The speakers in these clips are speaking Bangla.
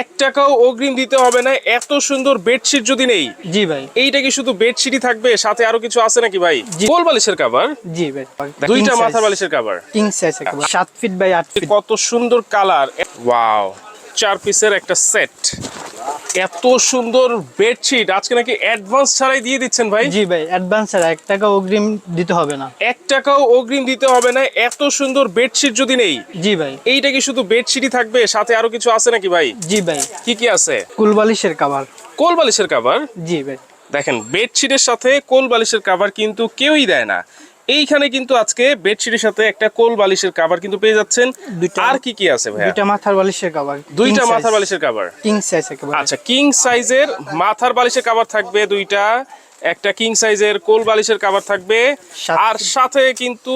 এক টাকাও অগ্রিম দিতে হবে না এত সুন্দর বেডশিট যদি নেই। জি ভাই। এইটা কি শুধু বেডশিটই থাকবে? সাথে আরও কিছু আছে নাকি ভাই। কোল বালিশের কাভার জি ভাই। দুইটা মাথার বালিশের কাভার কিং সাইজ একেবারে সাত ফিট বাই 8 ফিট কত সুন্দর কালার ওয়াও চার পিসের একটা সেট এত সুন্দর বেডশিট। আজকে নাকি অ্যাডভান্স ছাড়াই দিয়ে দিচ্ছেন ভাই? জি ভাই অ্যাডভান্স আর এক টাকা অগ্রিম দিতে হবে না। এক টাকাও অগ্রিম দিতে হবে না এত সুন্দর বেডশিট যদি নেই। জি ভাই। এইটা কি শুধু বেডশিটই থাকবে? সাথে আরও কিছু আছে নাকি ভাই? জি ভাই। কি কি আছে? কুলবালিশের কাভার কোল বালিশের কাভার জি ভাই। দেখেন বেডশিটের সাথে কোল বালিশের কাভার কিন্তু কেউই দেয় না। এইখানে কিন্তু আজকে বেডশিটের সাথে একটা কোল বালিশের কাভার কিন্তু পেয়ে যাচ্ছেন। আর কি কি আছে ভাই দুইটা মাথার বালিশের কাভার দুইটা মাথার বালিশের কাভার কিং সাইজ আচ্ছা কিং সাইজের মাথার বালিশের কাভার থাকবে দুইটা। একটা কিং সাইজের কোল বালিশের কাভার থাকবে। আর সাথে কিন্তু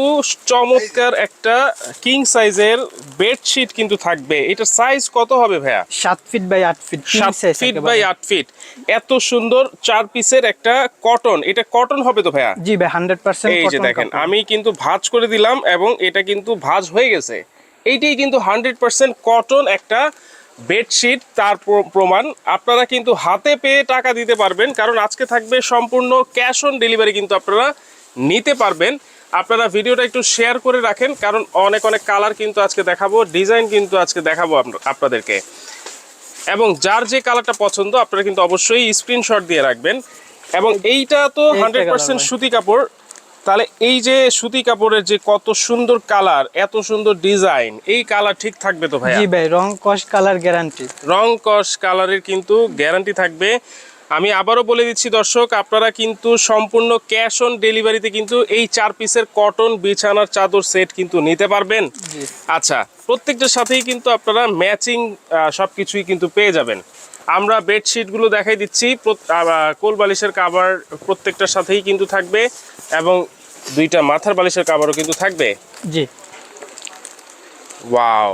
চমৎকার একটা কিং সাইজের বেডশিট কিন্তু থাকবে। এটার সাইজ কত হবে ভাইয়া? সাত ফিট বাই আট ফিট কিং সাত ফিট বাই আট ফিট এত সুন্দর চার পিসের একটা কটন এটা কটন হবে তো ভাইয়া? জি ভাই হান্ড্রেড পার্সেন্ট এই যে দেখেন আমি কিন্তু ভাঁজ করে দিলাম এবং এটা কিন্তু ভাঁজ হয়ে গেছে। এইটাই কিন্তু হান্ড্রেড পার্সেন্ট কটন একটা বেডশিট তার প্রমাণ। আপনারা কিন্তু হাতে পেয়ে টাকা দিতে পারবেন কারণ আজকে থাকবে সম্পূর্ণ ক্যাশ অন ডেলিভারি কিন্তু আপনারা নিতে পারবেন। আপনারা ভিডিওটা একটু শেয়ার করে রাখেন কারণ অনেক অনেক কালার কিন্তু আজকে দেখাবো ডিজাইন কিন্তু আজকে দেখাবো আপনাদেরকে। এবং যার যে কালারটা পছন্দ আপনারা কিন্তু অবশ্যই স্ক্রিনশট দিয়ে রাখবেন। এবং এইটা তো হান্ড্রেড পার্সেন্ট সুতি কাপড় তাহলে এই যে সুতি কাপড়ের যে কত সুন্দর কালার এত সুন্দর ডিজাইন এই কালার ঠিক থাকবে তো ভাই জি ভাই রং কস কালার গ্যারান্টি রং কস কালারের কিন্তু গ্যারান্টি থাকবে। আমি আবারও বলে দিচ্ছি দর্শক আপনারা কিন্তু সম্পূর্ণ ক্যাশ অন ডেলিভারিতে কিন্তু এই চার পিসের কটন বিছানার চাদর সেট কিন্তু নিতে পারবেন। আচ্ছা প্রত্যেকটার সাথেই কিন্তু আপনারা ম্যাচিং সব কিছুই কিন্তু পেয়ে যাবেন। আমরা বেডশিটগুলো দেখাই দিচ্ছি কোল বালিশের কাভার প্রত্যেকটার সাথেই কিন্তু থাকবে এবং দুইটা মাথার বালিশের কাভারও কিন্তু থাকবে? জি। ওয়াও।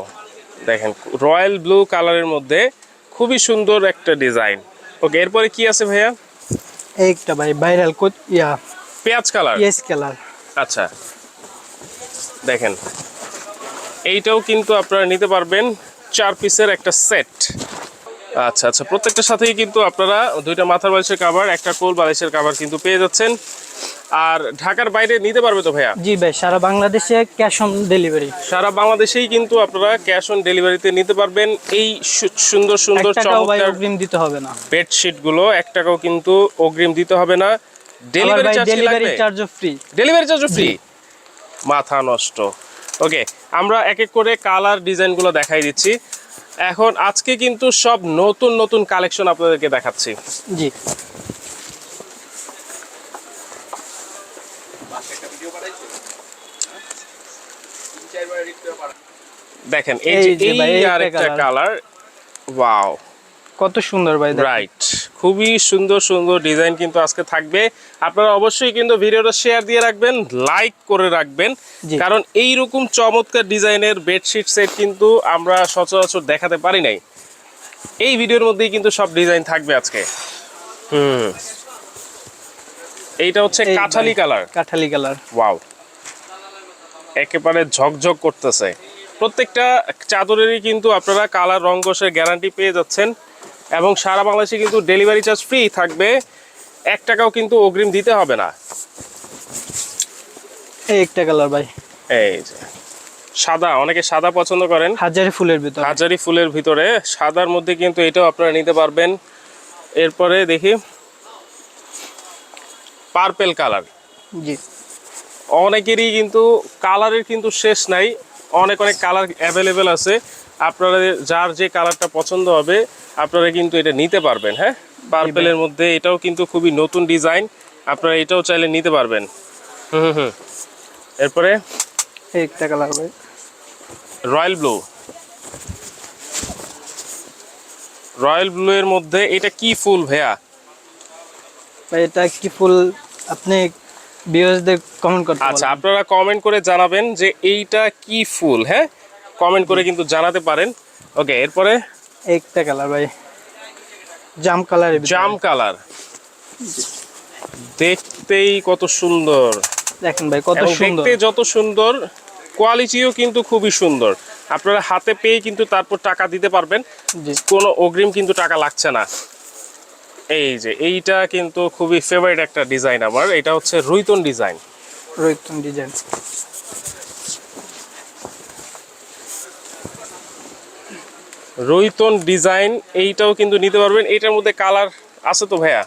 দেখেন রয়্যাল ব্লু কালারের মধ্যে খুবই সুন্দর একটা ডিজাইন। ওকে এরপরে কি আছে ভাইয়া? একটা ভাই ভাইরাল কোট ইয়া। পেঁয়াজ কালার? Yes colour. আচ্ছা। দেখেন এইটাও কিন্তু আপনারা নিতে পারবেন চার পিসের একটা সেট। আচ্ছা আচ্ছা প্রত্যেকটার সাথেই কিন্তু আপনারা দুইটা মাথার বালিশের কাভার একটা কোল বালিশের কাভার কিন্তু পেয়ে যাচ্ছেন। আর ঢাকার বাইরে নিতে পারবে তো ভাইয়া? জি ভাই সারা বাংলাদেশে ক্যাশ অন ডেলিভারি সারা বাংলাদেশেই কিন্তু আপনারা ক্যাশ অন ডেলিভারিতে নিতে পারবেন। এই সুন্দর সুন্দর চমৎকার অগ্রিম দিতে হবে না। বেডশিটগুলো এক টাকাও কিন্তু অগ্রিম দিতে হবে না। ডেলিভারি চার্জ ডেলিভারি চার্জও ফ্রি ডেলিভারি চার্জও ফ্রি মাথা নষ্ট। ওকে আমরা এক এক করে কালার ডিজাইনগুলো দেখাই দিচ্ছি। এখন আজকে কিন্তু সব নতুন নতুন কালেকশন আপনাদেরকে দেখাচ্ছি। জি। দেখেন এই যে এই এইটা আর একটা colour। কালার ওয়াও কত সুন্দর ভাই রাইট খুবই সুন্দর সুন্দর ডিজাইন কিন্তু আজকে থাকবে। আপনারা অবশ্যই কিন্তু ভিডিওটা শেয়ার দিয়ে রাখবেন লাইক করে রাখবেন। কারণ এই রকম চমৎকার ডিজাইনের বেডশিট সেট কিন্তু আমরা সচরাচর দেখাতে পারি নাই। এই ভিডিওর মধ্যেই কিন্তু সব ডিজাইন থাকবে আজকে। হুম। এইটা হচ্ছে কাঠালি কালার। কাঠালি কালার। ওয়াও। একেবারে ঝকঝক করতেছে। প্রত্যেকটা চাদরেরই কিন্তু আপনারা কালার রং ঘষের গ্যারান্টি পেয়ে যাচ্ছেন। এবং সারা বাংলাদেশে কিন্তু ডেলিভারি চার্জ ফ্রি থাকবে। এক টাকাও কিন্তু অগ্রিম দিতে হবে না। এই একটা কালার ভাই। এই যে সাদা অনেকে সাদা পছন্দ করেন। হাজারি ফুলের ভিতর। হাজারি ফুলের ভিতরে সাদার মধ্যে কিন্তু এটাও আপনারা নিতে পারবেন। এরপরে দেখি পার্পেল কালার জি। অনেকেরই কিন্তু কালারের কিন্তু শেষ নাই। অনেক অনেক কালার অ্যাভেলেবেল আছে। আপনারা যার যে কালারটা পছন্দ হবে আপনারা কিন্তু এটা নিতে পারবেন হ্যাঁ? পার্পেলের মধ্যে এটাও কিন্তু খুবই নতুন ডিজাইন আপনারা এটাও চাইলে নিতে পারবেন। হুম হুম এরপরে? একটা কালার ভাই। রয়্যাল ব্লু রয়্যাল ব্লু এর মধ্যে এটা কি ফুল ভাইয়া? এটা কি ফুল আপনি ভিউয়ার্সদের কমেন্ট করতে আচ্ছা আপনারা কমেন্ট করে জানাবেন যে এইটা কি ফুল হ্যাঁ? কমেন্ট করে কিন্তু জানাতে পারেন। ওকে এরপরে? একটা কালার ভাই। জাম ভিতর। জাম কালার দেখতেই কত সুন্দর। দেখেন ভাই কত সুন্দর দেখতে যত সুন্দর কোয়ালিটিও কিন্তু খুবই সুন্দর। আপনারা হাতে পেয়ে কিন্তু তারপর টাকা দিতে পারবেন। কোনো অগ্রিম কিন্তু টাকা লাগছে না। এই যে এইটা কিন্তু খুবই ফেভারিট একটা ডিজাইন আমার। এটা হচ্ছে রুইতন ডিজাইন রোহিতন ডিজাইন রুইতন ডিজাইন এইটাও কিন্তু নিতে পারবেন। এইটার মধ্যে কালার আছে তো ভাইয়া?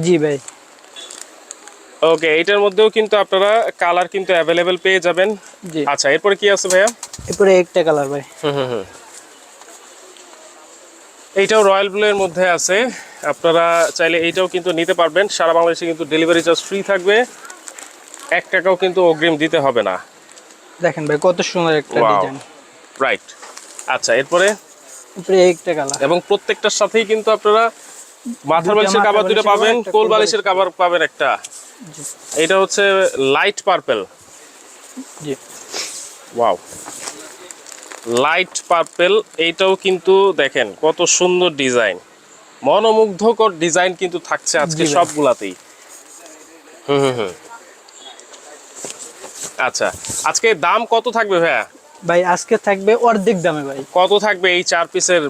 জি ভাই। ওকে এইটার মধ্যেও কিন্তু আপনারা কালার কিন্তু অ্যাভেলেবেল পেয়ে যাবেন। জি। আচ্ছা এরপরে কি আছে ভাইয়া? এরপরে একটা কালার ভাই। হুম হুম হুম। এইটাও রয়্যাল ব্লু এর মধ্যে আছে। আপনারা চাইলে এইটাও কিন্তু নিতে পারবেন। সারা বাংলাদেশে কিন্তু ডেলিভারি চার্জ ফ্রি থাকবে। এক টাকাও কিন্তু অগ্রিম দিতে হবে না। দেখেন ভাই কত সুন্দর একটা ডিজাইন রাইট আচ্ছা এরপরে? একটা কালার এবং প্রত্যেকটার সাথেই কিন্তু আপনারা মাথার বালিশের কাবার দুটো পাবেন কোল বালিশের কাবার পাবেন একটা। এটা হচ্ছে লাইট পার্পেল জি। ওয়াও লাইট পার্পেল এইটাও কিন্তু দেখেন কত সুন্দর ডিজাইন। মনোমুগ্ধকর ডিজাইন কিন্তু থাকছে আজকে সবগুলাতেই। হুম হুম হুম। আচ্ছা আজকে দাম কত থাকবে ভাইয়া? ভাই আজকে থাকবে অর্ধেক দামে ভাই। কত থাকবে এই চার পিসের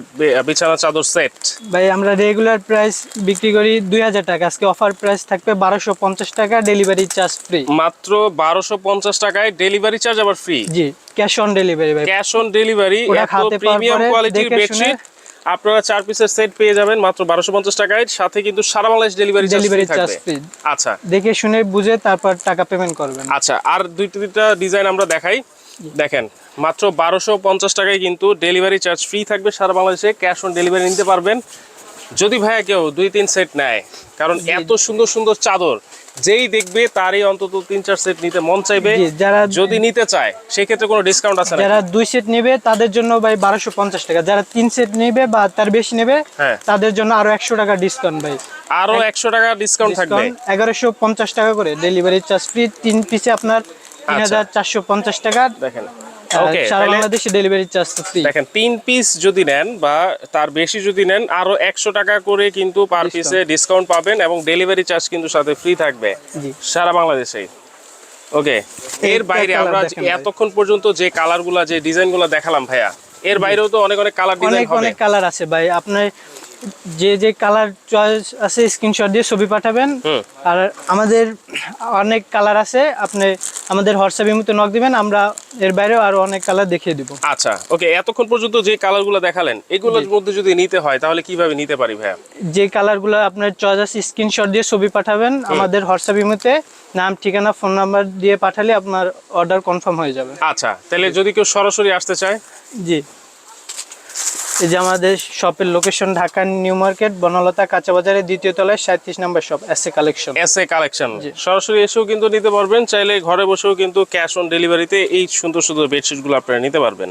বিছানা চাদর সেট? ভাই আমরা রেগুলার প্রাইস বিক্রি করি দুই হাজার টাকা। আজকে অফার প্রাইস থাকবে বারোশো পঞ্চাশ টাকা ডেলিভারি চার্জ ফ্রি মাত্র বারোশো পঞ্চাশ টাকায় ডেলিভারি চার্জ আবার ফ্রি জি ক্যাশ অন ডেলিভারি ভাই। ক্যাশ অন ডেলিভারি এত প্রিমিয়াম কোয়ালিটির বেডশিট আপনারা চার পিসের সেট পেয়ে যাবেন মাত্র বারোশো পঞ্চাশ টাকায়। সাথে কিন্তু সারা বাংলাদেশ ডেলিভারি ডেলিভারি চার্জ আচ্ছা। দেখে শুনে বুঝে তারপর টাকা পেমেন্ট করবেন। আচ্ছা আর দুইটা দুইটা ডিজাইন আমরা দেখাই। দেখেন মাত্র বারোশো পঞ্চাশ টাকায় কিন্তু ডেলিভারি চার্জ ফ্রি থাকবে সারা বাংলাদেশে ক্যাশ অন ডেলিভারি নিতে পারবেন। যদি ভাইয়া কেউ দুই তিন সেট নেয় কারণ এত সুন্দর সুন্দর চাদর যেই দেখবে তারই অন্তত তিন চার সেট নিতে মন চাইবে। যারা যদি নিতে চায় সেক্ষেত্রে কোনো ডিসকাউন্ট আছে যারা দুই সেট নেবে তাদের জন্য ভাই বারোশো পঞ্চাশ টাকা। যারা তিন সেট নেবে বা তার বেশি নেবে হ্যাঁ। তাদের জন্য আরও একশো টাকা ডিসকাউন্ট ভাই। আরও একশো টাকা ডিসকাউন্ট থাকবে। এগারোশো পঞ্চাশ টাকা করে। ডেলিভারি চার্জ ফ্রি তিন পিসে আপনার তিন হাজার চারশো পঞ্চাশ টাকা। দেখেন। ওকে সারা বাংলাদেশে ডেলিভারি চার্জ ফ্রি দেখেন তিন পিস যদি নেন বা তার বেশি যদি নেন আরও একশো টাকা করে কিন্তু পার পিসে ডিসকাউন্ট পাবেন এবং ডেলিভারি চার্জ কিন্তু সাথে ফ্রি থাকবে সারা বাংলাদেশেই ওকে এর বাইরে আমরা এতক্ষণ পর্যন্ত যে কালারগুলা যে ডিজাইনগুলো দেখালাম ভাইয়া এর বাইরেও তো অনেক অনেক কালার ডিজাইন অনেক অনেক কালার আছে ভাই। আপনার যে যে কালার চয়েস আছে স্ক্রিনশট দিয়ে ছবি পাঠাবেন। আর আমাদের অনেক কালার আছে আপনি আমাদের হোয়াটসঅ্যাপের মতো নক দিবেন আমরা এর বাইরেও আরও অনেক কালার দেখিয়ে দিব। আচ্ছা ওকে এতক্ষণ পর্যন্ত যে কালারগুলো দেখালেন এগুলোর মধ্যে যদি নিতে হয় তাহলে কীভাবে নিতে পারি ভাইয়া? যে কালারগুলো আপনার চয়েস আছে স্ক্রিনশট দিয়ে ছবি পাঠাবেন আমাদের হোয়াটসঅ্যাপের মধ্যে নাম ঠিকানা ফোন নাম্বার দিয়ে পাঠালে আপনার অর্ডার কনফার্ম হয়ে যাবে। আচ্ছা তাহলে যদি কেউ সরাসরি আসতে চায়? জি। এই যে আমাদের শপের location Dhaka new market Banalata কাঁচা বাজারের দ্বিতীয় তলায় সাঁত্রিশ number shop S A collection S A collection সরাসরি এসেও কিন্তু নিতে পারবেন চাইলে ঘরে বসেও কিন্তু ক্যাশ অন ডেলিভারিতে এই সুন্দর সুন্দর বেডশিটগুলো আপনারা নিতে পারবেন।